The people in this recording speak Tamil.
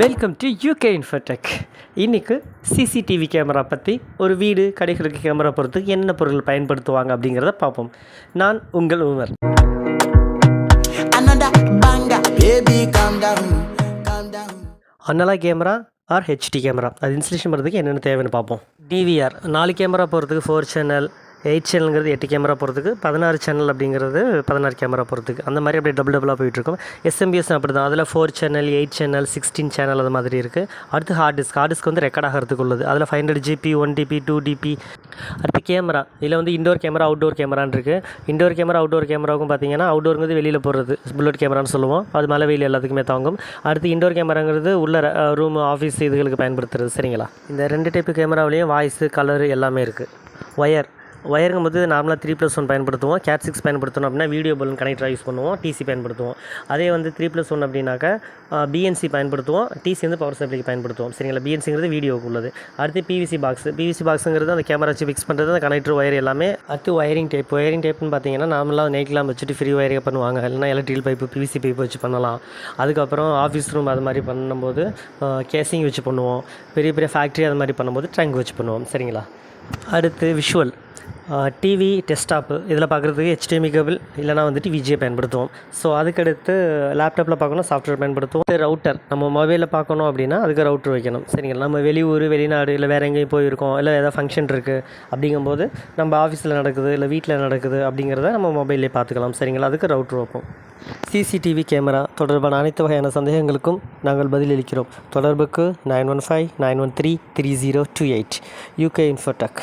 வெல்கம் டு யூகே இன்ஃபோடெக் இன்றைக்கு சிசிடிவி கேமரா பற்றி ஒரு வீடு கடைகளுக்கு கேமரா பொறுத்து என்ன பொருள் பயன்படுத்துவாங்க அப்படிங்கிறத பார்ப்போம். நான் உங்கள் Umar. Analog camera or HD camera அது இன்ஸ்டலேஷன் பண்ணுறதுக்கு என்னென்ன தேவைன்னு பார்ப்போம். டிவிஆர் நாலு கேமரா போகிறதுக்கு ஃபோர் சேனல் எயிட் சேனலுங்கிறது எட்டு கேமரா போகிறதுக்கு பதினாறு சேனல் அப்படிங்கிறது பதினாறு கேமரா போகிறதுக்கு. அந்த மாதிரி அப்படியே டபுள் டபுளாக போயிட்டுருக்கும். எஸ்எம்பிஎஸ் அப்படி தான் அதில் four channel eight channel sixteen channel அது மாதிரி இருக்குது அடுத்து ஹார்ட் டிஸ்க் ஹார்ட் டிஸ்க் வந்து ரெக்கார்ட் ஆகிறதுக்கு உள்ளது. அதில் five hundred GB one TB two TB அடுத்து கேமரா இதில் வந்து இண்டோர் கேமரா அவுட்டோர் கேமரான்னு இருக்குது இண்டோர் கேமரா அவுட்டோர் கேமராவுக்கும் பார்த்தீங்கன்னா அவுட்டோருங்கிறது வெளியில் போடுறது புல்லட் கேமரான்னு சொல்லுவோம். அது மழை வெயில் எல்லாத்துக்குமே தாங்கும். அடுத்து இண்டோர் கேமராங்கிறது உள்ள ரூம் ஆஃபீஸ் இதுகளுக்கு பயன்படுத்துறது. சரிங்களா? இந்த ரெண்டு டைப்பு கேமராவிலையும் வாய்ஸு கலரு எல்லாமே இருக்குது ஒயர் ஒயருங்கும் போது நார்மலாக த்ரீ ப்ளஸ் ஒன் பயன்படுத்துவோம். கேட் சிக்ஸ் பயன்படுத்தணும் அப்படின்னா வீடியோ பலூன் கனெக்டராக யூஸ் பண்ணுவோம். டிசி பயன்படுத்துவோம். அதே வந்து த்ரீ ப்ளஸ் ஒன் அப்படின்னாக்கா பிஎன்சி பயன்படுத்துவோம். டிசி வந்து பவர் சப்ளைக்கு பயன்படுத்துவோம். சரிங்களா? பிஎன்சிங்கிறது வீடியோக்கு உள்ளது அடுத்து பிவிசி பாக்ஸ் பிவிசி பாக்ஸுங்கிறது அந்த கேமரா வச்சு ஃபிக்ஸ் பண்ணுறது அந்த கனெக்டர் ஒயர் எல்லாமே. அடுத்து ஒயரிங் டைப் ஒயரிங் டைப்னு பார்த்தீங்கன்னா நார்மலாக நைட்லாம் வச்சுட்டு ஃப்ரீ ஒயரிங் பண்ணுவாங்க. இல்லைனா எலக்ட்ரிக்கல் பைப்பு பிவிசி பைப்பு வச்சு பண்ணலாம். அதுக்கப்புறம் ஆஃபீஸ் ரூம் அது மாதிரி பண்ணும்போது கேசிங் வச்சு பண்ணுவோம். பெரிய பெரிய ஃபேக்ட்ரி அது மாதிரி பண்ணும்போது ட்ரங்க் வச்சு பண்ணுவோம். சரிங்களா? அடுத்து விஷுவல் டிவி டெஸ்க்டாப்பு இதில் பார்க்குறதுக்கு HDMI கேபிள் இல்லைனா வந்துட்டு விஜியை பயன்படுத்துவோம். ஸோ அதுக்கடுத்து லேப்டாப்பில் பார்க்கணும் சாஃப்ட்வேர் பயன்படுத்துவோம். ரவுட்டர் நம்ம மொபைலில் பார்க்கணும் அப்படின்னா அதுக்கு ரவுட்டர் வைக்கணும். சரிங்களா? நம்ம வெளியூர் வெளிநாடு இல்லை வேறு எங்கேயும் போயிருக்கோம் இல்லை ஏதாவது ஃபங்க்ஷன் இருக்குது அப்படிங்கும்போது நம்ம ஆஃபீஸில் நடக்குது இல்லை வீட்டில் நடக்குது அப்படிங்கிறத நம்ம மொபைல்லே பார்த்துக்கலாம். சரிங்களா? அதுக்கு ரவுட்டர் வைப்போம். சிசிடிவி கேமரா தொடர்பான அனைத்து வகையான சந்தேகங்களுக்கும் நாங்கள் பதிலளிக்கிறோம். தொடர்புக்கு nine one five nine one three three zero two eight UK Infotech